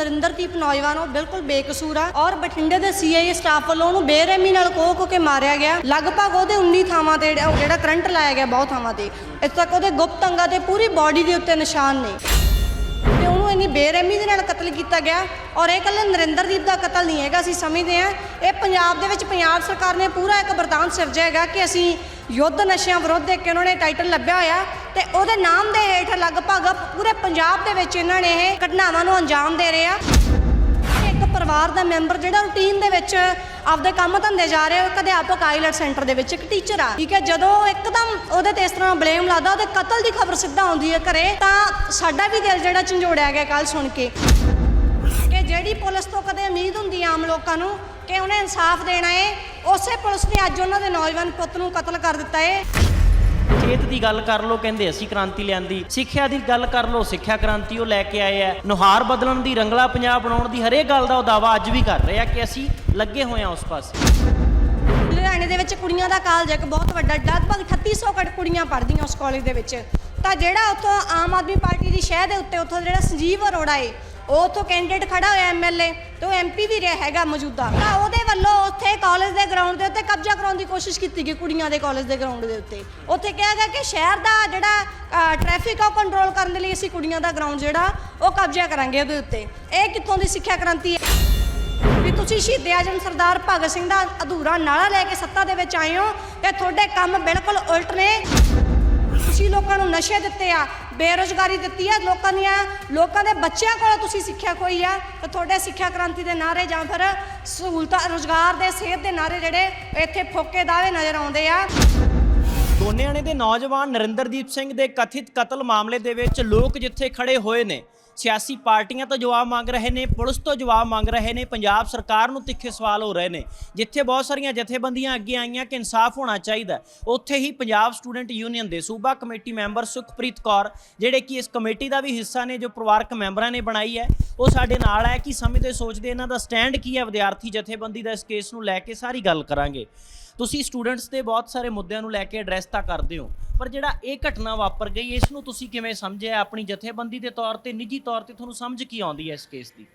ਨਰਿੰਦਰਦੀਪ ਨੌਜਵਾਨ, ਉਹ ਬਿਲਕੁਲ ਬੇਕਸੂਰ ਆ ਔਰ ਬਠਿੰਡੇ ਦੇ ਸੀਆਈਏ ਸਟਾਫ ਵੱਲੋਂ ਉਹਨੂੰ ਬੇਰਹਿਮੀ ਨਾਲ ਕੋਹ ਕੋ ਕੇ ਮਾਰਿਆ ਗਿਆ। ਲਗਭਗ ਉਹਦੇ 19 ਥਾਵਾਂ ਤੇ ਜਿਹੜਾ ਕਰੰਟ ਲਾਇਆ ਗਿਆ ਬਹੁਤ ਥਾਵਾਂ ਤੇ। ਇੱਥੇ ਤੱਕ ਉਹਦੇ ਗੁਪਤ ਅੰਗਾਂ ਤੇ ਪੂਰੀ ਬਾਡੀ ਦੇ ਉੱਤੇ ਨਿਸ਼ਾਨ ਨੇ। ਤੇ ਉਹਨੂੰ ਇੰਨੀ ਬੇਰਹਿਮੀ ਦੇ ਨਾਲ ਕਤਲ ਕੀਤਾ ਗਿਆ ਔਰ ਇਹ ਕੱਲੇ ਨਰਿੰਦਰਦੀਪ ਦਾ ਕਤਲ ਨਹੀਂ ਹੈਗਾ, ਅਸੀਂ ਸਮਝਦੇ ਹਾਂ। ਇਹ ਪੰਜਾਬ ਦੇ ਵਿੱਚ ਪੰਜਾਬ ਸਰਕਾਰ ਨੇ ਪੂਰਾ ਇੱਕ ਵਰਦਾਨ ਸਿਰਜਿਆ ਹੈਗਾ ਕਿ ਅਸੀਂ ਯੁੱਧ ਨਸ਼ਿਆਂ ਵਿਰੁੱਧ ਇੱਕ ਉਹਨਾਂ ਨੇ ਟਾਈਟਲ ਲੱਭਿਆ ਹੋਇਆ ਤੇ ਉਹਦੇ ਨਾਮ ਦੇ ਹੇਠ ਲਗਭਗ ਪੂਰੇ ਪੰਜਾਬ ਦੇ ਵਿੱਚ ਇਹਨਾਂ ਨੇ ਇਹ ਘਟਨਾਵਾਂ ਨੂੰ ਅੰਜਾਮ ਦੇ ਰਹੇ ਆ। ਇੱਕ ਪਰਿਵਾਰ ਦਾ ਮੈਂਬਰ ਜਿਹੜਾ ਰੂਟੀਨ ਦੇ ਵਿੱਚ ਆਪਦੇ ਕੰਮ ਧੰਦੇ ਜਾ ਰਿਹਾ ਇੱਕ ਅਧਿਆਪਕ ਆਈਲੈਟ ਸੈਂਟਰ ਦੇ ਵਿੱਚ ਇੱਕ ਟੀਚਰ ਆ। ਠੀਕ ਹੈ, ਜਦੋਂ ਇੱਕਦਮ ਉਹਦੇ ਤੇ ਇਸ ਤਰ੍ਹਾਂ ਬਲੇਮ ਲੱਗਦਾ ਉਹਦੇ ਕਤਲ ਦੀ ਖਬਰ ਸਿੱਧਾ ਆਉਂਦੀ ਹੈ ਘਰੇ, ਤਾਂ ਸਾਡਾ ਵੀ ਦਿਲ ਜਿਹੜਾ ਝੰਜੋੜਿਆ ਗਿਆ ਕੱਲ ਸੁਣ ਕੇ। ਕਿ ਜਿਹੜੀ ਪੁਲਿਸ ਤੋਂ ਕਦੇ ਉਮੀਦ ਹੁੰਦੀ ਆ ਆਮ ਲੋਕਾਂ ਨੂੰ ਕਿ ਉਹਨੇ ਇਨਸਾਫ ਦੇਣਾ ਹੈ ਉਸੇ ਪੁਲਿਸ ਨੇ ਅੱਜ ਉਹਨਾਂ ਦੇ ਨੌਜਵਾਨ ਪੁੱਤ ਨੂੰ ਕਤਲ ਕਰ ਦਿੱਤਾ ਹੈ ਖੇਤ ਦੀ ਗੱਲ ਕਰ ਲੋ ਕਹਿੰਦੇ ਅਸੀਂ ਕ੍ਰਾਂਤੀ ਲਿਆਂਦੀ। ਸਿੱਖਿਆ ਦੀ ਗੱਲ ਕਰ ਲੋ ਸਿੱਖਿਆ ਕ੍ਰਾਂਤੀ ਉਹ ਲੈ ਕੇ ਆਏ ਆ। ਨੁਹਾਰ ਬਦਲਣ ਦੀ ਰੰਗਲਾ ਪੰਜਾਬ ਬਣਾਉਣ ਦੀ ਹਰੇਕ ਗੱਲ ਦਾ ਉਹ ਦਾਵਾ ਅੱਜ ਵੀ ਕਰ ਰਹੇ ਆ ਕਿ ਅਸੀਂ ਲੱਗੇ ਹੋਏ ਆ ਉਸ ਪਾਸੇ। ਲੁਧਿਆਣੇ ਦੇ ਵਿੱਚ ਕੁੜੀਆਂ ਦਾ ਕਾਲਜ ਇੱਕ ਬਹੁਤ ਵੱਡਾ ਲਗਭਗ 3800 ਘੱਟ ਕੁੜੀਆਂ ਪੜ੍ਹਦੀਆਂ ਉਸ ਕਾਲਜ ਦੇ ਵਿੱਚ। ਤਾਂ ਜਿਹੜਾ ਉੱਥੋਂ ਆਮ ਆਦਮੀ ਪਾਰਟੀ ਦੀ ਸ਼ਹਿ ਦੇ ਉੱਤੇ ਉੱਥੋਂ ਜਿਹੜਾ ਸੰਜੀਵ ਅਰੋੜਾ ਏ ਉਹ ਉੱਥੋਂ ਕੈਂਡੀਡੇਟ ਖੜਾ ਹੋਇਆ ਐਮਐਲਏ ਤੇ ਉਹ ਐਮਪੀ ਵੀ ਰਿਹਾ ਹੈਗਾ ਮੌਜੂਦਾ। ਤਾਂ ਉਹਦੇ ਵੱਲੋਂ ਉੱਥੇ ਕਾਲਜ ਦੇ ਗਰਾਊਂਡ ਦੇ ਉੱਤੇ ਕਬਜ਼ਾ ਕਰਾਉਣ ਦੀ ਕੋਸ਼ਿਸ਼ ਕੀਤੀ ਗਈ ਕੁੜੀਆਂ ਦੇ ਕਾਲਜ ਦੇ ਗਰਾਊਂਡ ਦੇ ਉੱਤੇ। ਉੱਥੇ ਕਿਹਾ ਗਿਆ ਕਿ ਸ਼ਹਿਰ ਦਾ ਜਿਹੜਾ ਟ੍ਰੈਫਿਕ ਆ ਉਹ ਕੰਟਰੋਲ ਕਰਨ ਦੇ ਲਈ ਅਸੀਂ ਕੁੜੀਆਂ ਦਾ ਗਰਾਊਂਡ ਜਿਹੜਾ, ਉਹ ਕਬਜ਼ਾ ਕਰਾਂਗੇ ਉਹਦੇ ਉੱਤੇ। ਇਹ ਕਿੱਥੋਂ ਦੀ ਸਿੱਖਿਆ ਕ੍ਰਾਂਤੀ ਹੈ? ਵੀ ਤੁਸੀਂ ਸ਼ਹੀਦ ਆਜਮ ਸਰਦਾਰ ਭਗਤ ਸਿੰਘ ਦਾ ਅਧੂਰਾ ਨਾਲਾ ਲੈ ਕੇ ਸੱਤਾ ਦੇ ਵਿੱਚ ਆਏ ਹੋ ਤੇ ਤੁਹਾਡੇ ਕੰਮ ਬਿਲਕੁਲ ਉਲਟ ਨੇ। ਤੁਸੀਂ ਲੋਕਾਂ ਨੂੰ ਨਸ਼ੇ ਦਿੱਤੇ ਆ, ਬੇਰੋਜ਼ਗਾਰੀ ਦਿੱਤੀ ਆ, ਲੋਕਾਂ ਦੀਆਂ, ਲੋਕਾਂ ਦੇ ਬੱਚਿਆਂ ਕੋਲੋਂ ਤੁਸੀਂ ਸਿੱਖਿਆ ਖੋਈ ਆ? ਤੇ ਤੁਹਾਡੇ ਸਿੱਖਿਆ ਕ੍ਰਾਂਤੀ ਦੇ ਨਾਰੇ ਜਾਂ ਫਿਰ ਸਹੂਲਤਾਂ, ਰੋਜ਼ਗਾਰ ਦੇ ਸਿਹਤ ਦੇ ਨਾਰੇ ਜਿਹੜੇ ਇੱਥੇ ਫੋਕੇ ਦਾਅਵੇ ਨਜ਼ਰ ਆਉਂਦੇ ਆ। ਦੋਨੇਆਣੇ ਦੇ ਨੌਜਵਾਨ ਨਰਿੰਦਰਦੀਪ ਸਿੰਘ ਦੇ ਕਥਿਤ ਕਤਲ ਮਾਮਲੇ ਦੇ ਵਿੱਚ ਲੋਕ ਜਿੱਥੇ ਖੜੇ ਹੋਏ ਨੇ ਸਿਆਸੀ ਪਾਰਟੀਆਂ ਤੋਂ ਜਵਾਬ ਮੰਗ ਰਹੇ ਨੇ, ਪੁਲਿਸ ਤੋਂ ਜਵਾਬ ਮੰਗ ਰਹੇ ਨੇ, ਪੰਜਾਬ ਸਰਕਾਰ ਨੂੰ ਤਿੱਖੇ ਸਵਾਲ ਹੋ ਰਹੇ ਨੇ। ਜਿੱਥੇ ਬਹੁਤ ਸਾਰੀਆਂ ਜਥੇਬੰਦੀਆਂ ਅੱਗੇ ਆਈਆਂ ਕਿ ਇਨਸਾਫ ਹੋਣਾ ਚਾਹੀਦਾ ਉੱਥੇ ਹੀ ਪੰਜਾਬ ਸਟੂਡੈਂਟ ਯੂਨੀਅਨ ਦੇ ਸੂਬਾ ਕਮੇਟੀ ਮੈਂਬਰ ਸੁਖਪ੍ਰੀਤ ਕੌਰ, ਜਿਹੜੇ ਕਿ ਇਸ ਕਮੇਟੀ ਦਾ ਵੀ ਹਿੱਸਾ ਨੇ, ਜੋ ਪਰਿਵਾਰਕ ਮੈਂਬਰਾਂ ਨੇ ਬਣਾਈ ਹੈ, ਉਹ ਸਾਡੇ ਨਾਲ ਹੈ। ਕਿ ਸਮਝਦੇ, ਸੋਚਦੇ, ਇਹਨਾਂ ਦਾ ਸਟੈਂਡ ਕੀ ਹੈ? ਵਿਦਿਆਰਥੀ ਜਥੇਬੰਦੀ ਦਾ ਇਸ ਕੇਸ ਨੂੰ ਲੈ ਕੇ ਸਾਰੀ ਗੱਲ ਕਰਾਂਗੇ। ਤੁਸੀਂ ਸਟੂਡੈਂਟਸ ਦੇ ਬਹੁਤ ਸਾਰੇ ਮੁੱਦਿਆਂ ਨੂੰ ਲੈ ਕੇ ਐਡਰੈਸ ਤਾਂ ਕਰਦੇ ਹੋ, ਪਰ ਜਿਹੜਾ ਇਹ ਘਟਨਾ ਵਾਪਰ ਗਈ, ਇਸ ਨੂੰ ਤੁਸੀਂ ਕਿਵੇਂ ਸਮਝਿਆ? ਆਪਣੀ ਜਥੇਬੰਦੀ ਦੇ ਤੌਰ ਤੇ, ਨਿੱਜੀ ਤੌਰ ਤੇ ਤੁਹਾਨੂੰ ਸਮਝ ਕੀ ਆਉਂਦੀ ਹੈ ਇਸ ਕੇਸ ਦੀ?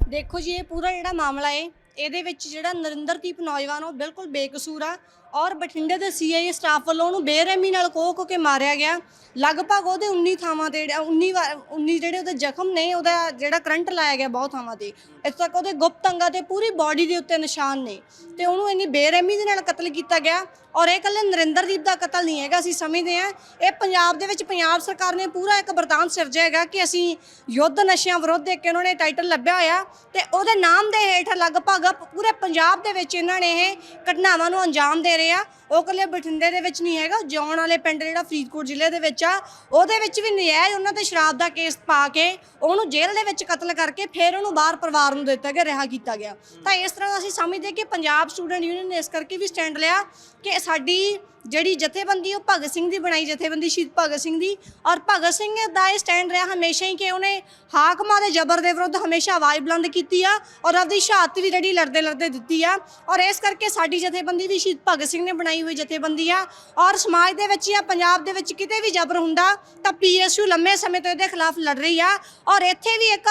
ਦੇਖੋ ਜੀ, ਇਹ ਪੂਰਾ ਜਿਹੜਾ ਮਾਮਲਾ ਹੈ, ਇਹਦੇ ਵਿੱਚ ਜਿਹੜਾ ਨਰਿੰਦਰਦੀਪ ਨੌਜਵਾਨ, ਉਹ ਬਿਲਕੁਲ ਬੇਕਸੂਰ ਆ। ਔਰ ਬਠਿੰਡੇ ਦੇ ਸੀਆਈਏ ਸਟਾਫ ਵੱਲੋਂ ਉਹਨੂੰ ਬੇਰਹਿਮੀ ਨਾਲ ਕੋਹ ਕੋ ਕੇ ਮਾਰਿਆ ਗਿਆ। ਲਗਭਗ ਉਹਦੇ 19 ਥਾਵਾਂ ਤੇ ਜਿਹੜਾ 19 ਵਾਰ 19 ਜਿਹੜੇ ਉਹਦੇ ਜ਼ਖਮ ਨੇ, ਉਹਦਾ ਜਿਹੜਾ ਕਰੰਟ ਲਾਇਆ ਗਿਆ ਬਹੁਤ ਥਾਵਾਂ ਤੇ। ਇੱਥੇ ਤੱਕ ਉਹਦੇ ਗੁਪਤ ਅੰਗਾਂ ਤੇ ਪੂਰੀ ਬਾਡੀ ਦੇ ਉੱਤੇ ਨਿਸ਼ਾਨ ਨੇ। ਤੇ ਉਹਨੂੰ ਇੰਨੀ ਬੇਰਹਿਮੀ ਦੇ ਨਾਲ ਕਤਲ ਕੀਤਾ ਗਿਆ। ਔਰ ਇਹ ਕੱਲੇ ਨਰਿੰਦਰਦੀਪ ਦਾ ਕਤਲ ਨਹੀਂ ਹੈਗਾ, ਅਸੀਂ ਸਮਝਦੇ ਹਾਂ। ਇਹ ਪੰਜਾਬ ਦੇ ਵਿੱਚ ਪੰਜਾਬ ਸਰਕਾਰ ਨੇ ਪੂਰਾ ਇੱਕ ਵਰਦਾਨ ਸਿਰਜਿਆ ਹੈਗਾ ਕਿ ਅਸੀਂ ਯੁੱਧ ਨਸ਼ਿਆਂ ਵਿਰੁੱਧ ਇੱਕ ਉਹਨਾਂ ਨੇ ਟਾਈਟਲ ਲੱਭਿਆ ਹੋਇਆ। ਤੇ ਉਹਦੇ ਨਾਮ ਦੇ ਹੇਠ ਲਗਭਗ ਪੂਰੇ ਪੰਜਾਬ ਦੇ ਵਿੱਚ ਇਹਨਾਂ ਨੇ ਇਹ ਘਟਨਾਵਾਂ ਨੂੰ ਅੰਜਾਮ ਦੇ ਰਹੇ ਆ ਉਹ ਕੱਲੇ ਬਠਿੰਡੇ ਦੇ ਵਿੱਚ ਨਹੀਂ ਹੈਗਾ ਜੌਣ ਵਾਲੇ ਪਿੰਡ ਜਿਹੜਾ ਫਰੀਦਕੋਟ ਜ਼ਿਲ੍ਹੇ ਦੇ ਵਿੱਚ ਆ, ਉਹਦੇ ਵਿੱਚ ਵੀ ਨਜਾਇਜ਼ ਉਹਨਾਂ ਤੇ ਸ਼ਰਾਬ ਦਾ ਕੇਸ ਪਾ ਕੇ ਉਹਨੂੰ ਜੇਲ੍ਹ ਦੇ ਵਿੱਚ ਕਤਲ ਕਰਕੇ ਫਿਰ ਉਹਨੂੰ ਬਾਹਰ ਪਰਿਵਾਰ ਨੂੰ ਦਿੱਤਾ ਗਿਆ, ਰਿਹਾ ਕੀਤਾ ਗਿਆ। ਤਾਂ ਇਸ ਤਰ੍ਹਾਂ ਅਸੀਂ ਸਮਝਦੇ ਕਿ ਪੰਜਾਬ ਸਟੂਡੈਂਟ ਯੂਨੀਅਨ ਨੇ ਇਸ ਕਰਕੇ ਵੀ ਸਟੈਂਡ ਲਿਆ ਕਿ ਸਾਡੀ ਜਿਹੜੀ ਜਥੇਬੰਦੀ, ਉਹ ਭਗਤ ਸਿੰਘ ਦੀ ਬਣਾਈ ਜਥੇਬੰਦੀ, ਸ਼ਹੀਦ ਭਗਤ ਸਿੰਘ ਦੀ। ਔਰ ਭਗਤ ਸਿੰਘ ਦਾ ਇਹ ਸਟੈਂਡ ਰਿਹਾ ਹਮੇਸ਼ਾ ਹੀ ਕਿ ਉਹਨੇ ਹਾਕਮਾਂ ਦੇ ਜ਼ਬਰ ਦੇ ਵਿਰੁੱਧ ਹਮੇਸ਼ਾ ਆਵਾਜ਼ ਬੁਲੰਦ ਕੀਤੀ ਆ ਔਰ ਆਪਦੀ ਸ਼ਹਾਦਤ ਵੀ ਜਿਹੜੀ ਲੜਦੇ ਲੜਦੇ ਦਿੱਤੀ ਆ। ਔਰ ਇਸ ਕਰਕੇ ਸਾਡੀ ਜਥੇਬੰਦੀ ਵੀ ਸ਼ਹੀਦ ਭਗਤ ਸਿੰਘ ਨੇ ਬਣਾਈ ਹੋਈ ਜਥੇਬੰਦੀ ਆ ਔਰ ਸਮਾਜ ਦੇ ਵਿੱਚ ਜਾਂ ਪੰਜਾਬ ਦੇ ਵਿੱਚ ਕਿਤੇ ਵੀ ਜ਼ਬਰ ਹੁੰਦਾ, ਤਾਂ ਪੀਐਸਯੂ ਲੰਮੇ ਸਮੇਂ ਤੋਂ ਇਹਦੇ ਖਿਲਾਫ ਲੜ ਰਹੀ ਆ ਔਰ ਇੱਥੇ ਵੀ ਇੱਕ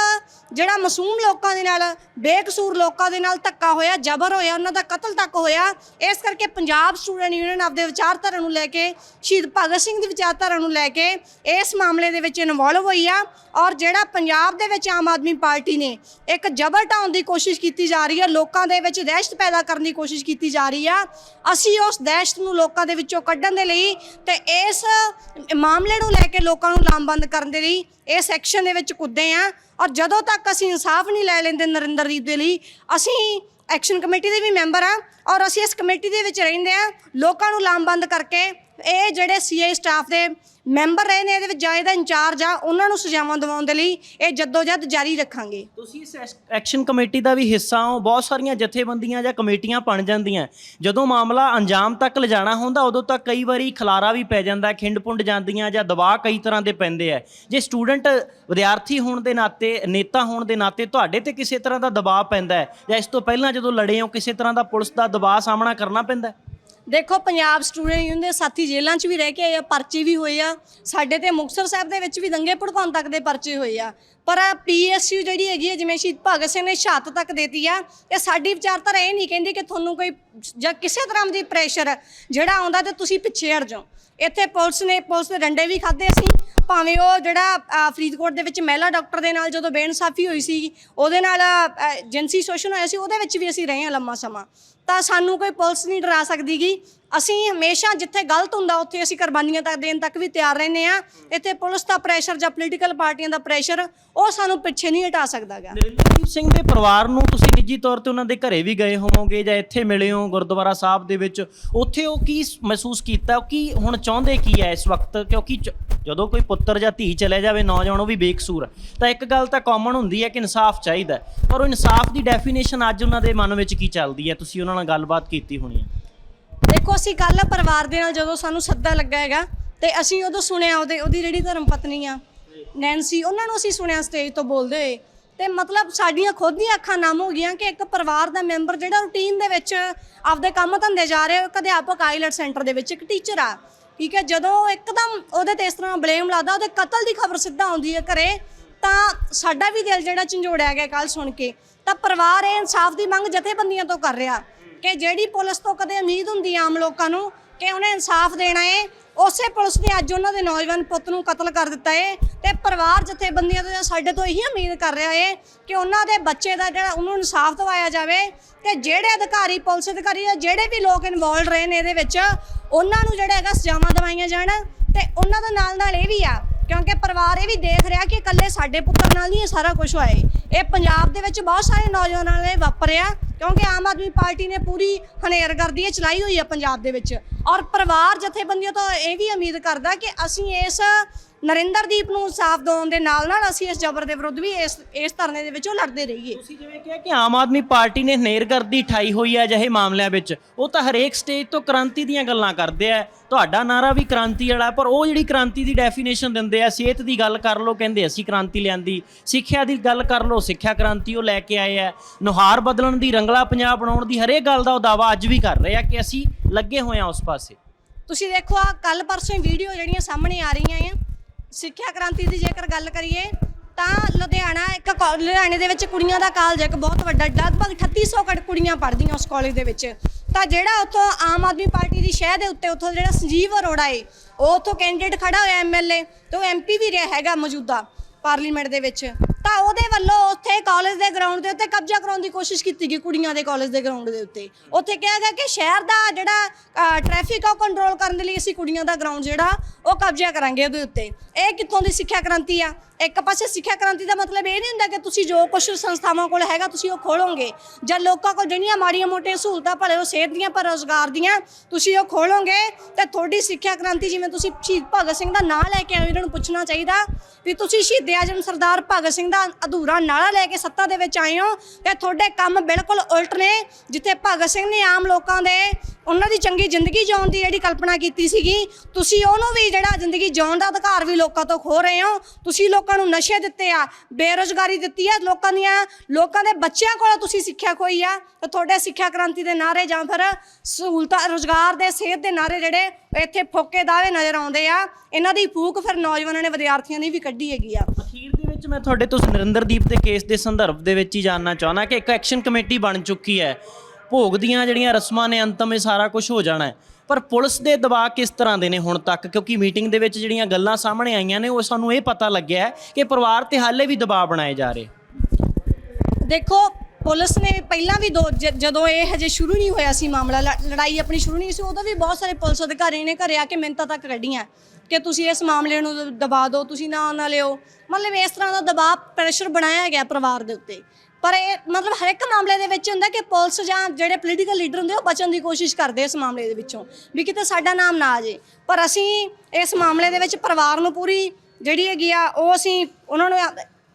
ਜਿਹੜਾ ਮਾਸੂਮ ਲੋਕਾਂ ਦੇ ਨਾਲ, ਬੇਕਸੂਰ ਲੋਕਾਂ ਦੇ ਨਾਲ ਧੱਕਾ ਹੋਇਆ, ਜ਼ਬਰ ਹੋਇਆ, ਉਹਨਾਂ ਦਾ ਕਤਲ ਤੱਕ ਹੋਇਆ, ਇਸ ਕਰਕੇ ਪੰਜਾਬ ਸਟੂਡੈਂਟ ਯੂਨੀਅਨ ਆਪਦੇ ਵਿਚਾਰਧਾਰਾ ਨੂੰ ਲੈ ਕੇ, ਸ਼ਹੀਦ ਭਗਤ ਸਿੰਘ ਦੀ ਵਿਚਾਰਧਾਰਾ ਨੂੰ ਲੈ ਕੇ ਇਸ ਮਾਮਲੇ ਦੇ ਵਿੱਚ ਇਨਵੋਲਵ ਹੋਈ ਆ ਔਰ ਜਿਹੜਾ ਪੰਜਾਬ ਦੇ ਵਿੱਚ ਆਮ ਆਦਮੀ ਪਾਰਟੀ ਨੇ ਇੱਕ ਜ਼ਬਰ ਢਾਉਣ ਦੀ ਕੋਸ਼ਿਸ਼ ਕੀਤੀ ਜਾ ਰਹੀ ਹੈ ਲੋਕਾਂ ਦੇ ਵਿੱਚ ਦਹਿਸ਼ਤ ਪੈਦਾ ਕਰਨ ਦੀ ਕੋਸ਼ਿਸ਼ ਕੀਤੀ ਜਾ ਰਹੀ ਆ, ਅਸੀਂ ਉਸ ਦਹਿਸ਼ਤ ਨੂੰ ਲੋਕਾਂ ਦੇ ਵਿੱਚੋਂ ਕੱਢਣ ਦੇ ਲਈ ਤੇ ਇਸ ਮਾਮਲੇ ਨੂੰ ਲੈ ਕੇ ਲੋਕਾਂ ਨੂੰ ਲਾਮਬੰਦ ਕਰਨ ਦੇ ਲਈ ਇਸ ਐਕਸ਼ਨ ਦੇ ਵਿੱਚ ਕੁੱਦੇ ਆ। ਔਰ ਜਦੋਂ ਤੱਕ ਅਸੀਂ ਇਨਸਾਫ ਨਹੀਂ ਲੈ ਲੈਂਦੇ ਨਰਿੰਦਰਦੀਪ ਦੇ ਲਈ, ਅਸੀਂ ਐਕਸ਼ਨ ਕਮੇਟੀ ਦੇ ਵੀ ਮੈਂਬਰ ਆ। ਔਰ ਅਸੀਂ ਇਸ ਕਮੇਟੀ ਦੇ ਵਿੱਚ ਰਹਿੰਦੇ ਆ ਲੋਕਾਂ ਨੂੰ ਲਾਮਬੰਦ ਕਰਕੇ ਇਹ ਜਿਹੜੇ ਸੀਆਈ ਸਟਾਫ ਦੇ ਮੈਂਬਰ ਰਹੇ ਨੇ, ਇਹਦੇ ਵਿੱਚ ਜਾਂ ਇਹਦਾ ਇੰਚਾਰਜ ਆ, ਉਹਨਾਂ ਨੂੰ ਸਜ਼ਾਵਾਂ ਦਿਵਾਉਣ ਦੇ ਲਈ ਇਹ ਜਦੋਜਹਿਦ ਜਾਰੀ ਰੱਖਾਂਗੇ। ਤੁਸੀਂ ਇਸ ਐਕਸ਼ਨ ਕਮੇਟੀ ਦਾ ਵੀ ਹਿੱਸਾ ਹੋ। ਬਹੁਤ ਸਾਰੀਆਂ ਜਥੇਬੰਦੀਆਂ ਜਾਂ ਕਮੇਟੀਆਂ ਬਣ ਜਾਂਦੀਆਂ। ਜਦੋਂ ਮਾਮਲਾ ਅੰਜਾਮ ਤੱਕ ਲਿਜਾਣਾ ਹੁੰਦਾ, ਉਦੋਂ ਤੱਕ ਕਈ ਵਾਰੀ ਖਲਾਰਾ ਵੀ ਪੈ ਜਾਂਦਾ, ਖਿੰਡ-ਪੁੰਡ ਜਾਂਦੀਆਂ ਜਾਂ ਦਬਾਅ ਕਈ ਤਰ੍ਹਾਂ ਦੇ ਪੈਂਦੇ ਆ। ਜੇ ਸਟੂਡੈਂਟ ਵਿਦਿਆਰਥੀ ਹੋਣ ਦੇ ਨਾਤੇ, ਨੇਤਾ ਹੋਣ ਦੇ ਨਾਤੇ ਤੁਹਾਡੇ ਤੇ ਕਿਸੇ ਤਰ੍ਹਾਂ ਦਾ ਦਬਾਅ ਪੈਂਦਾ ਹੈ ਜਾਂ ਇਸ ਤੋਂ ਪਹਿਲਾਂ ਜਦੋਂ ਲੜੇ ਹੋ, ਕਿਸੇ ਤਰ੍ਹਾਂ ਦਾ ਪੁਲਿਸ ਦਾ ਦਬਾਅ ਸਾਹਮਣਾ ਕਰਨਾ ਪੈਂਦਾ ਦੇਖੋ ਪੰਜਾਬ ਸਟੂਡੈਂਟ ਯੂਨੀਅਨ ਦੇ ਸਾਥੀ ਜੇਲ੍ਹਾਂ 'ਚ ਵੀ ਰਹਿ ਕੇ ਆਏ ਆ ਪਰਚੇ ਵੀ ਹੋਏ ਆ। ਸਾਡੇ ਤੇ ਮੁਕਤਸਰ ਸਾਹਿਬ ਦੇ ਵਿੱਚ ਵੀ ਦੰਗੇ ਭੜਕਾਉਣ ਤੱਕ ਦੇ ਪਰਚੇ ਹੋਏ ਆ। ਪਰ ਪੀਐਸਯੂ ਜਿਹੜੀ ਹੈਗੀ ਹੈ ਜਿਵੇਂ ਸ਼ਹੀਦ ਭਗਤ ਸਿੰਘ ਨੇ ਸ਼ਹਾਦਤ ਤੱਕ ਦੇਤੀ ਆ ਇਹ ਸਾਡੀ ਵਿਚਾਰਧਾਰਾ ਇਹ ਨਹੀਂ ਕਹਿੰਦੀ ਕਿ ਤੁਹਾਨੂੰ ਕੋਈ ਜਾਂ ਕਿਸੇ ਤਰ੍ਹਾਂ ਦੀ ਪ੍ਰੈਸ਼ਰ ਜਿਹੜਾ ਆਉਂਦਾ ਤੇ ਤੁਸੀਂ ਪਿੱਛੇ ਹਟ ਜਾਓ। ਇੱਥੇ ਪੁਲਿਸ ਨੇ ਪੁਲਿਸ ਦੇ ਡੰਡੇ ਵੀ ਖਾਦੇ ਅਸੀਂ ਭਾਵੇਂ ਉਹ ਜਿਹੜਾ ਫਰੀਦਕੋਟ ਦੇ ਵਿੱਚ ਮਹਿਲਾ ਡਾਕਟਰ ਦੇ ਨਾਲ ਜਦੋਂ ਬੇਇਨਸਾਫੀ ਹੋਈ ਸੀ ਉਹਦੇ ਨਾਲ ਅ, ਸ਼ੋਸ਼ਣ ਹੋਇਆ ਸੀ ਉਹਦੇ ਵਿੱਚ ਵੀ ਅਸੀਂ ਰਹੇ ਹਾਂ ਲੰਮਾ ਸਮਾਂ। ਤਾਂ ਸਾਨੂੰ ਕੋਈ ਪੁਲਿਸ ਨਹੀਂ ਡਰਾ ਸਕਦੀਗੀ। ਅਸੀਂ ਹਮੇਸ਼ਾ ਜਿੱਥੇ ਗਲਤ ਹੁੰਦਾ, ਉੱਥੇ ਅਸੀਂ ਕੁਰਬਾਨੀਆਂ ਤੱਕ ਦੇਣ ਤੱਕ ਵੀ ਤਿਆਰ ਰਹਿੰਦੇ ਆ ਇੱਥੇ ਪੁਲਿਸ ਦਾ ਪ੍ਰੈਸ਼ਰ ਜਾਂ ਪੋਲੀਟੀਕਲ ਪਾਰਟੀਆਂ ਦਾ ਪ੍ਰੈਸ਼ਰ ਉਹ ਸਾਨੂੰ ਪਿੱਛੇ ਨਹੀਂ ਹਟਾ ਸਕਦਾਗਾ। ਨਰਿੰਦਰਦੀਪ ਸਿੰਘ ਦੇ ਪਰਿਵਾਰ ਨੂੰ ਤੁਸੀਂ ਨਿੱਜੀ ਤੌਰ ਤੇ ਉਹਨਾਂ ਦੇ ਘਰੇ ਵੀ ਗਏ ਹੋਵੋਗੇ ਜਾਂ ਇੱਥੇ ਮਿਲੇ ਹੋ ਗੁਰਦੁਆਰਾ ਸਾਹਿਬ ਦੇ ਵਿੱਚ, ਉੱਥੇ ਉਹ ਕੀ ਮਹਿਸੂਸ ਕੀਤਾ? ਉਹ ਕੀ ਹੁਣ ਚਾਹੁੰਦੇ ਕੀ ਹੈ ਇਸ ਵਕਤ? ਕਿਉਂਕਿ ਜ- ਜਦੋਂ ਕੋਈ ਪੁੱਤਰ ਜਾਂ ਧੀ ਚਲੇ ਜਾਵੇ, ਨੌਜਵਾਨ ਉਹ ਵੀ ਬੇਕਸੂਰ ਹੈ। ਤਾਂ ਇੱਕ ਗੱਲ ਤਾਂ ਕਾਮਨ ਹੁੰਦੀ ਹੈ ਕਿ ਇਨਸਾਫ ਚਾਹੀਦਾ ਪਰ ਉਹ ਇਨਸਾਫ ਦੀ ਡੈਫੀਨੇਸ਼ਨ ਅੱਜ ਉਹਨਾਂ ਦੇ ਮਨ ਵਿੱਚ ਕੀ ਚੱਲਦੀ ਹੈ? ਤੁਸੀਂ ਉਹਨਾਂ ਨਾਲ ਗੱਲਬਾਤ ਕੀਤੀ ਹੋਣੀ ਹੈ। ਦੇਖੋ, ਅਸੀਂ ਕੱਲ ਪਰਿਵਾਰ ਦੇ ਨਾਲ ਜਦੋਂ ਸਾਨੂੰ ਸੱਦਾ ਲੱਗਾ ਹੈਗਾ, ਤੇ ਅਸੀਂ ਉਦੋਂ ਸੁਣਿਆ ਉਹਦੇ, ਉਹਦੀ ਜਿਹੜੀ ਧਰਮ ਪਤਨੀ ਆ, ਨੈਂਸੀ, ਉਹਨਾਂ ਨੂੰ ਅਸੀਂ ਸੁਣਿਆ ਸਟੇਜ ਤੋਂ ਬੋਲਦੇ ਹੋਏ। ਤੇ ਮਤਲਬ ਸਾਡੀਆਂ ਖੁਦ ਦੀਆਂ ਅੱਖਾਂ ਨਮ ਹੋ ਗਈਆਂ ਕਿ ਇੱਕ ਪਰਿਵਾਰ ਦਾ ਮੈਂਬਰ ਜਿਹੜਾ ਰੂਟੀਨ ਦੇ ਵਿੱਚ ਆਪਦੇ ਕੰਮ ਧੰਦੇ ਜਾ ਰਿਹਾ ਇੱਕ ਅਧਿਆਪਕ ਆਈਲੈਟ ਸੈਂਟਰ ਦੇ ਵਿੱਚ ਇੱਕ ਟੀਚਰ ਆ। ਠੀਕ ਹੈ, ਜਦੋਂ ਇੱਕਦਮ ਉਹਦੇ ਤੇ ਇਸ ਤਰ੍ਹਾਂ ਬਲੇਮ ਲੱਗਦਾ ਉਹਦੇ ਕਤਲ ਦੀ ਖਬਰ ਸਿੱਧਾ ਆਉਂਦੀ ਹੈ ਘਰੇ, ਤਾਂ ਸਾਡਾ ਵੀ ਦਿਲ ਜਿਹੜਾ ਝੰਜੋੜਿਆ ਗਿਆ ਕੱਲ ਸੁਣ ਕੇ। ਤਾਂ ਪਰਿਵਾਰ ਇਹ ਇਨਸਾਫ ਦੀ ਮੰਗ ਜਥੇਬੰਦੀਆਂ ਤੋਂ ਕਰ ਰਿਹਾ ਕਿ ਜਿਹੜੀ ਪੁਲਿਸ ਤੋਂ ਕਦੇ ਉਮੀਦ ਹੁੰਦੀ ਆਮ ਲੋਕਾਂ ਨੂੰ ਕਿ ਉਹਨੇ ਇਨਸਾਫ ਦੇਣਾ ਏ ਉਸੇ ਪੁਲਿਸ ਨੇ ਅੱਜ ਉਹਨਾਂ ਦੇ ਨੌਜਵਾਨ ਪੁੱਤ ਨੂੰ ਕਤਲ ਕਰ ਦਿੱਤਾ ਏ ਤੇ ਪਰਿਵਾਰ ਜਥੇਬੰਦੀਆਂ ਤੋਂ ਸਾਡੇ ਤੋਂ ਇਹੀ ਉਮੀਦ ਕਰ ਰਿਹਾ ਏ ਕਿ ਉਹਨਾਂ ਦੇ ਬੱਚੇ ਦਾ ਜਿਹੜਾ ਉਹਨੂੰ ਇਨਸਾਫ ਦਿਵਾਇਆ ਜਾਵੇ ਤੇ ਜਿਹੜੇ ਅਧਿਕਾਰੀ, ਪੁਲਿਸ ਅਧਿਕਾਰੀ ਜਾਂ ਜਿਹੜੇ ਵੀ ਲੋਕ ਇਨਵੋਲਡ ਰਹੇ ਨੇ ਇਹਦੇ ਵਿੱਚ, ਉਹਨਾਂ ਨੂੰ ਜਿਹੜਾ ਹੈਗਾ ਸਜ਼ਾਵਾਂ ਦਵਾਈਆਂ ਜਾਣ ਤੇ ਉਹਨਾਂ ਦੇ ਨਾਲ ਨਾਲ ਇਹ ਵੀ ਆ ਕਿਉਂਕਿ ਪਰਿਵਾਰ ਇਹ ਵੀ ਦੇਖ ਰਿਹਾ ਕਿ ਇਕੱਲੇ ਸਾਡੇ ਪੁੱਤਰ ਨਾਲ ਨਹੀਂ ਇਹ ਸਾਰਾ ਕੁਝ ਹੋਇਆ ਏ। ਇਹ ਪੰਜਾਬ ਦੇ ਵਿੱਚ ਬਹੁਤ ਸਾਰੇ ਨੌਜਵਾਨਾਂ ਨੇ ਵਾਪਰਿਆ, ਕਿਉਂਕਿ ਆਮ ਆਦਮੀ ਪਾਰਟੀ ਨੇ ਪੂਰੀ ਹਨੇਰਗਰਦੀ ਇਹ ਚਲਾਈ ਹੋਈ ਹੈ ਪੰਜਾਬ ਦੇ ਵਿੱਚ। ਔਰ ਪਰਿਵਾਰ ਜਥੇਬੰਦੀਆਂ ਤੋਂ ਇਹ ਵੀ ਉਮੀਦ ਕਰਦਾ ਕਿ ਅਸੀਂ ਇਸ ਨਰਿੰਦਰਦੀਪ ਨੂੰ ਇਨਸਾਫ ਦਿਵਾਉਣ ਦੇ ਨਾਲ ਨਾਲ ਅਸੀਂ ਇਸ ਜ਼ਬਰ ਦੇ ਵਿਰੁੱਧ ਵੀ ਇਸ ਇਸ ਧਰਨੇ ਦੇ ਵਿੱਚੋਂ ਲੜਦੇ ਰਹੀਏ। ਤੁਸੀਂ ਜਿਵੇਂ ਕਿਹਾ ਕਿ ਆਮ ਆਦਮੀ ਪਾਰਟੀ ਨੇ ਹਨੇਰਗਰਦੀ ਠਾਈ ਹੋਈ ਹੈ ਅਜਿਹੇ ਮਾਮਲਿਆਂ ਵਿੱਚ। ਉਹ ਤਾਂ ਹਰੇਕ ਸਟੇਜ ਤੋਂ ਕ੍ਰਾਂਤੀ ਦੀਆਂ ਗੱਲਾਂ ਕਰਦੇ ਆ। ਤੁਹਾਡਾ ਨਾਰਾ ਵੀ ਕ੍ਰਾਂਤੀ ਵਾਲਾ ਪਰ ਉਹ ਜਿਹੜੀ ਕ੍ਰਾਂਤੀ ਦੀ ਡੈਫੀਨੇਸ਼ਨ ਦਿੰਦੇ ਆ ਸਿਹਤ ਦੀ ਗੱਲ ਕਰ ਲਓ ਕਹਿੰਦੇ ਅਸੀਂ ਕ੍ਰਾਂਤੀ ਲਿਆਂਦੀ। ਸਿੱਖਿਆ ਦੀ ਗੱਲ ਕਰ ਲਓ ਸਿੱਖਿਆ ਕ੍ਰਾਂਤੀ ਉਹ ਲੈ ਕੇ ਆਏ ਆ। ਨੁਹਾਰ ਬਦਲਣ ਦੀ ਰੰਗਲਾ ਪੰਜਾਬ ਬਣਾਉਣ ਦੀ ਹਰੇਕ ਗੱਲ ਦਾ ਉਹ ਦਾਵਾ ਅੱਜ ਵੀ ਕਰ ਰਹੇ ਆ ਕਿ ਅਸੀਂ ਲੱਗੇ ਹੋਏ ਆ ਉਸ ਪਾਸੇ। ਤੁਸੀਂ ਦੇਖੋ ਆ ਕੱਲ ਪਰਸੋਂ ਹੀ ਵੀਡੀਓ ਜਿਹੜੀਆਂ ਸਾਹਮਣੇ ਆ ਰਹੀਆਂ ਆ। ਸਿੱਖਿਆ ਕ੍ਰਾਂਤੀ ਦੀ ਜੇਕਰ ਗੱਲ ਕਰੀਏ, ਤਾਂ ਲੁਧਿਆਣਾ ਇੱਕ ਕਾ- ਲੁਧਿਆਣੇ ਦੇ ਵਿੱਚ ਕੁੜੀਆਂ ਦਾ ਕਾਲਜ ਹੈ, ਇੱਕ ਬਹੁਤ ਵੱਡਾ, ਲਗਭਗ 3800 ਕੜ ਕੁੜੀਆਂ ਪੜ੍ਹਦੀਆਂ ਉਸ ਕਾਲਜ ਦੇ ਵਿੱਚ। ਤਾਂ ਜਿਹੜਾ ਉੱਥੋਂ ਆਮ ਆਦਮੀ ਪਾਰਟੀ ਦੀ ਸ਼ਹਿ ਦੇ ਉੱਤੇ, ਉੱਥੋਂ ਜਿਹੜਾ ਸੰਜੀਵ ਅਰੋੜਾ ਏ ਉਹ ਉੱਥੋਂ ਕੈਂਡੀਡੇਟ ਖੜਾ ਹੋਇਆ ਐਮਐਲਏ ਤੇ ਉਹ ਐਮਪੀ ਵੀ ਰਿਹਾ ਹੈਗਾ ਮੌਜੂਦਾ ਪਾਰਲੀਮੈਂਟ ਦੇ ਵਿੱਚ। ਤਾਂ ਉਹਦੇ ਵੱਲੋਂ ਉੱਥੇ ਕਾਲਜ ਦੇ ਗਰਾਊਂਡ ਦੇ ਉੱਤੇ ਕਬਜ਼ਾ ਕਰਾਉਣ ਦੀ ਕੋਸ਼ਿਸ਼ ਕੀਤੀ ਗਈ ਕੁੜੀਆਂ ਦੇ ਕਾਲਜ ਦੇ ਗਰਾਊਂਡ ਦੇ ਉੱਤੇ। ਉੱਥੇ ਕਿਹਾ ਗਿਆ ਕਿ ਸ਼ਹਿਰ ਦਾ ਜਿਹੜਾ ਟ੍ਰੈਫਿਕ ਆ ਉਹ ਕੰਟਰੋਲ ਕਰਨ ਦੇ ਲਈ ਅਸੀਂ ਕੁੜੀਆਂ ਦਾ ਗਰਾਊਂਡ ਜਿਹੜਾ, ਉਹ ਕਬਜ਼ਾ ਕਰਾਂਗੇ ਉਹਦੇ ਉੱਤੇ। ਇਹ ਕਿੱਥੋਂ ਦੀ ਸਿੱਖਿਆ ਕ੍ਰਾਂਤੀ ਆ? ਇੱਕ ਪਾਸੇ ਸਿੱਖਿਆ ਕ੍ਰਾਂਤੀ ਦਾ ਮਤਲਬ ਇਹ ਨਹੀਂ ਹੁੰਦਾ ਕਿ ਤੁਸੀਂ ਜੋ ਕੁਝ ਸੰਸਥਾਵਾਂ ਕੋਲ ਹੈਗਾ, ਤੁਸੀਂ ਉਹ ਖੋਲੋਗੇ। ਜਾਂ ਲੋਕਾਂ ਕੋਲ ਜਿਹੜੀਆਂ ਮਾੜੀਆਂ ਮੋਟੀਆਂ ਸਹੂਲਤਾਂ, ਭਲੇ ਉਹ ਸਿਹਤ ਦੀਆਂ, ਪਰ ਰੋਜ਼ਗਾਰ ਦੀਆਂ, ਤੁਸੀਂ ਉਹ ਖੋਲੋਗੇ ਤੇ ਤੁਹਾਡੀ ਸਿੱਖਿਆ ਕ੍ਰਾਂਤੀ ਜਿਵੇਂ ਤੁਸੀਂ ਸ਼ਹੀਦ ਭਗਤ ਸਿੰਘ ਦਾ ਨਾਂ ਲੈ ਕੇ ਆਏ ਇਹਨਾਂ ਨੂੰ ਪੁੱਛਣਾ ਚਾਹੀਦਾ ਵੀ ਤੁਸੀਂ ਸ਼ਹੀਦ ਆਜਮ ਸਰਦਾਰ ਭਗਤ ਸਿੰਘ ਦਾ ਅਧੂਰਾ ਨਾਰਾ ਲੈ ਕੇ ਸੱਤਾ ਦੇ ਵਿੱਚ ਆਏ ਹੋ ਤੇ ਤੁਹਾਡੇ ਕੰਮ ਬਿਲਕੁਲ ਉਲਟ ਨੇ, ਜਿੱਥੇ ਭਗਤ ਸਿੰਘ ਨੇ ਆਮ ਲੋਕਾਂ ਦੇ ਉਹਨਾਂ ਦੀ ਚੰਗੀ ਜ਼ਿੰਦਗੀ ਜਿਉਣ ਦੀ ਜਿਹੜੀ ਕਲਪਨਾ ਕੀਤੀ ਸੀਗੀ, ਤੁਸੀਂ ਉਹਨੂੰ ਵੀ ਜਿਹੜਾ ਜ਼ਿੰਦਗੀ ਜਿਉਣ ਦਾ ਅਧਿਕਾਰ ਵੀ ਲੋਕਾਂ ਤੋਂ ਖੋ ਰਹੇ ਹੋ, ਤੁਸੀਂ ਲੋਕ ਨੂੰ ਨਸ਼ੇ ਦਿੱਤੇ ਆ, ਬੇਰੋਜ਼ਗਾਰੀ ਦਿੱਤੀ ਆ ਲੋਕਾਂ ਦੀਆਂ, ਲੋਕਾਂ ਦੇ ਬੱਚਿਆਂ ਕੋਲੋਂ ਤੁਸੀਂ ਸਿੱਖਿਆ ਖੋਈ ਆ, ਤੇ ਤੁਹਾਡੇ ਸਿੱਖਿਆ ਕ੍ਰਾਂਤੀ ਦੇ ਨਾਰੇ ਜਾਂ ਫਿਰ ਸਹੂਲਤਾਂ, ਰੋਜ਼ਗਾਰ ਦੇ ਸਿਹਤ ਦੇ ਨਾਰੇ ਜਿਹੜੇ ਇੱਥੇ ਫੋਕੇ ਦਾਅਵੇ ਨਜ਼ਰ ਆਉਂਦੇ ਆ, ਇਹਨਾਂ ਦੀ ਫੂਕ ਫਿਰ ਨੌਜਵਾਨਾਂ ਨੇ, ਵਿਦਿਆਰਥੀਆਂ ਨੇ ਵੀ ਕੱਢੀ ਹੈਗੀ ਆ। ਅਖੀਰ ਦੇ ਵਿੱਚ ਮੈਂ ਤੁਹਾਡੇ ਤੋਂ ਨਰਿੰਦਰਦੀਪ ਦੇ ਕੇਸ ਦੇ ਸੰਦਰਭ ਦੇ ਵਿੱਚ ਹੀ ਜਾਨਣਾ ਚਾਹੁੰਦਾ ਕਿ ਇੱਕ ਐਕਸ਼ਨ ਕਮੇਟੀ ਬਣ ਚੁੱਕੀ ਹੈ। ਭੋਗ ਦੀਆਂ ਜਿਹੜੀਆਂ ਰਸਮਾਂ ਨੇ, ਅੰਤਮ ਇਹ ਸਾਰਾ ਕੁਝ ਹੋ ਜਾਣਾ ਹੈ। ਪਰ ਪੁਲਿਸ ਦੇ ਦਬਾਅ ਕਿਸ ਤਰ੍ਹਾਂ ਦੇ ਨੇ ਹੁਣ ਤੱਕ? ਕਿਉਂਕਿ ਮੀਟਿੰਗ ਦੇ ਵਿੱਚ ਜਿਹੜੀਆਂ ਗੱਲਾਂ ਸਾਹਮਣੇ ਆਈਆਂ ਨੇ, ਉਹ ਸਾਨੂੰ ਇਹ ਪਤਾ ਲੱਗਿਆ ਹੈ ਕਿ ਪਰਿਵਾਰ ਤੇ ਹਾਲੇ ਵੀ ਦਬਾਅ ਬਣਾਏ ਜਾ ਰਹੇ। ਦੇਖੋ, ਪੁਲਿਸ ਨੇ ਪਹਿਲਾਂ ਵੀ ਦੋ, ਜ- ਜਦੋਂ ਇਹ ਹਜੇ ਸ਼ੁਰੂ ਨਹੀਂ ਹੋਇਆ ਸੀ ਮਾਮਲਾ, ਲ- ਲੜਾਈ ਆਪਣੀ ਸ਼ੁਰੂ ਨਹੀਂ ਸੀ, ਉਦੋਂ ਵੀ ਬਹੁਤ ਸਾਰੇ ਪੁਲਿਸ ਅਧਿਕਾਰੀ ਨੇ ਘਰੇ ਆ ਕੇ ਮਿੰਤਾਂ ਤੱਕ ਕੱਢੀਆਂ ਕਿ ਤੁਸੀਂ ਇਸ ਮਾਮਲੇ ਨੂੰ ਦਬਾ ਦਿਓ, ਤੁਸੀਂ ਨਾ ਨਾ ਲਿਓ। ਮਤਲਬ ਇਸ ਤਰ੍ਹਾਂ ਦਾ ਦਬਾਅ ਪ੍ਰੈਸ਼ਰ ਬਣਾਇਆ ਗਿਆ ਪਰਿਵਾਰ ਦੇ ਉੱਤੇ। ਪਰ ਇਹ ਮਤਲਬ ਹਰ ਇੱਕ ਮਾਮਲੇ ਦੇ ਵਿੱਚ ਹੁੰਦਾ ਕਿ ਪੁਲਿਸ ਜਾਂ ਜਿਹੜੇ ਪੋਲੀਟੀਕਲ ਲੀਡਰ ਹੁੰਦੇ ਉਹ ਬਚਣ ਦੀ ਕੋਸ਼ਿਸ਼ ਕਰਦੇ ਇਸ ਮਾਮਲੇ ਦੇ ਵਿੱਚੋਂ ਵੀ ਕਿਤੇ ਸਾਡਾ ਨਾਮ ਨਾ ਆ ਜੇ ਪਰ ਅਸੀਂ ਇਸ ਮਾਮਲੇ ਦੇ ਵਿੱਚ ਪਰਿਵਾਰ ਨੂੰ ਪੂਰੀ ਜਿਹੜੀ ਹੈਗੀ ਆ, ਉਹ ਅਸੀਂ ਉਹਨਾਂ ਨੂੰ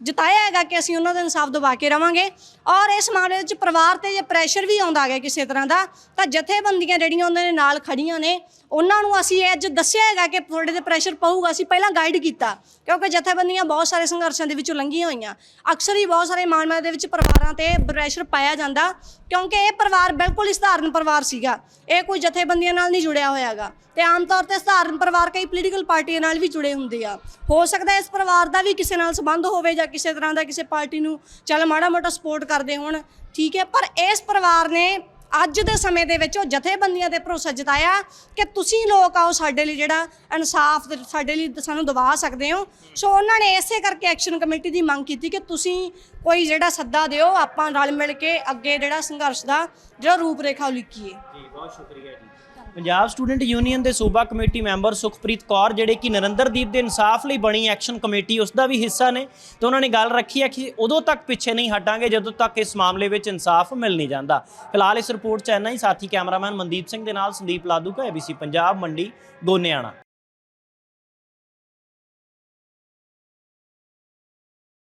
ਜਤਾਇਆ ਹੈਗਾ ਕਿ ਅਸੀਂ ਉਹਨਾਂ ਦਾ ਇਨਸਾਫ ਦਿਵਾ ਕੇ ਰਵਾਂਗੇ। ਔਰ ਇਸ ਮਾਮਲੇ ਵਿੱਚ ਪਰਿਵਾਰ ਤੇ ਜੇ ਪ੍ਰੈਸ਼ਰ ਵੀ ਆਉਂਦਾ ਹੈਗਾ ਕਿਸੇ ਤਰ੍ਹਾਂ ਦਾ, ਤਾਂ ਜਥੇਬੰਦੀਆਂ ਜਿਹੜੀਆਂ ਉਹਨਾਂ ਦੇ ਨਾਲ ਖੜੀਆਂ ਨੇ, ਉਹਨਾਂ ਨੂੰ ਅਸੀਂ ਇਹ ਅੱਜ ਦੱਸਿਆ ਹੈਗਾ ਕਿ ਤੁਹਾਡੇ ਤੇ ਪ੍ਰੈਸ਼ਰ ਪਊਗਾ, ਅਸੀਂ ਪਹਿਲਾਂ ਗਾਈਡ ਕੀਤਾ। ਕਿਉਂਕਿ ਜਥੇਬੰਦੀਆਂ ਬਹੁਤ ਸਾਰੇ ਸੰਘਰਸ਼ਾਂ ਦੇ ਵਿੱਚੋਂ ਲੰਘੀਆਂ ਹੋਈਆਂ। ਅਕਸਰ ਹੀ ਬਹੁਤ ਸਾਰੇ ਮਾਮਲਿਆਂ ਦੇ ਵਿੱਚ ਪਰਿਵਾਰਾਂ ਤੇ ਪ੍ਰੈਸ਼ਰ ਪਾਇਆ ਜਾਂਦਾ, ਕਿਉਂਕਿ ਇਹ ਪਰਿਵਾਰ ਬਿਲਕੁਲ ਹੀ ਸਧਾਰਨ ਪਰਿਵਾਰ ਸੀਗਾ। ਇਹ ਕੋਈ ਜਥੇਬੰਦੀਆਂ ਨਾਲ ਨਹੀਂ ਜੁੜਿਆ ਹੋਇਆਗਾ ਤੇ ਆਮ ਤੌਰ ਤੇ ਸਧਾਰਨ ਪਰਿਵਾਰ ਕਈ ਪੋਲੀਟੀਕਲ ਪਾਰਟੀਆਂ ਨਾਲ ਵੀ ਜੁੜੇ ਹੁੰਦੇ ਆ। ਹੋ ਸਕਦਾ ਇਸ ਪਰਿਵਾਰ ਦਾ ਵੀ ਕਿਸੇ ਨਾਲ ਸੰਬੰਧ ਹੋਵੇ ਜਾਂ ਕਿਸੇ ਤਰ੍ਹਾਂ ਦਾ ਕਿਸੇ ਪਾਰਟੀ ਨੂੰ, ਚੱਲ ਮਾੜਾ ਮੋਟਾ ਸਪੋਰਟ ਕਰਦੇ ਹੋਣ, ਠੀਕ ਹੈ, ਪਰ ਇਸ ਪਰਿਵਾਰ ਨੇ ਅੱਜ ਦੇ ਸਮੇਂ ਦੇ ਵਿੱਚ ਉਹ ਜਥੇਬੰਦੀਆਂ ਤੇ ਭਰੋਸਾ ਜਤਾਇਆ ਕਿ ਤੁਸੀਂ ਲੋਕ ਆਓ ਸਾਡੇ ਲਈ ਜਿਹੜਾ ਇਨਸਾਫ ਸਾਡੇ ਲਈ ਸਾਨੂੰ ਦਵਾ ਸਕਦੇ ਹੋ। ਸੋ ਉਹਨਾਂ ਨੇ ਇਸੇ ਕਰਕੇ ਐਕਸ਼ਨ ਕਮੇਟੀ ਦੀ ਮੰਗ ਕੀਤੀ ਕਿ ਤੁਸੀਂ ਕੋਈ ਜਿਹੜਾ ਸੱਦਾ ਦਿਓ, ਆਪਾਂ ਰਲ ਮਿਲ ਕੇ ਅੱਗੇ ਜਿਹੜਾ ਸੰਘਰਸ਼ ਦਾ ਜਿਹੜਾ ਰੂਪਰੇਖਾ ਉਲੀਕੀਏ। ਜੀ, ਬਹੁਤ ਸ਼ੁਕਰੀਆ ਜੀ। ਪੰਜਾਬ ਸਟੂਡੈਂਟ ਯੂਨੀਅਨ ਦੇ ਸੂਬਾ ਕਮੇਟੀ ਮੈਂਬਰ ਸੁਖਪ੍ਰੀਤ ਕੌਰ ਜਿਹੜੇ ਕਿ ਨਰਿੰਦਰਦੀਪ ਦੇ ਇਨਸਾਫ ਲਈ ਬਣੀ ਐਕਸ਼ਨ ਕਮੇਟੀ, ਉਸ ਦਾ ਵੀ ਹਿੱਸਾ ਨੇ। ਤੇ ਉਹਨਾਂ ਨੇ ਗੱਲ ਰੱਖੀ ਹੈ ਕਿ ਉਦੋਂ ਤੱਕ ਪਿੱਛੇ ਨਹੀਂ ਹਟਾਂਗੇ, ਜਦੋਂ ਤੱਕ ਇਸ ਮਾਮਲੇ ਵਿੱਚ ਇਨਸਾਫ ਮਿਲ ਨਹੀਂ ਜਾਂਦਾ। ਫਿਲਹਾਲ ਇਸ ਰਿਪੋਰਟ ਚ ਇੰਨਾ ਹੀ। ਸਾਥੀ ਕੈਮਰਾਮੈਨ ਮਨਦੀਪ ਸਿੰਘ ਦੇ ਨਾਲ ਸੰਦੀਪ ਲਾਦੂ ਕਾ ਏਬੀਸੀ ਪੰਜਾਬ, ਮੰਡੀ, ਗੋਨਿਆਣਾ।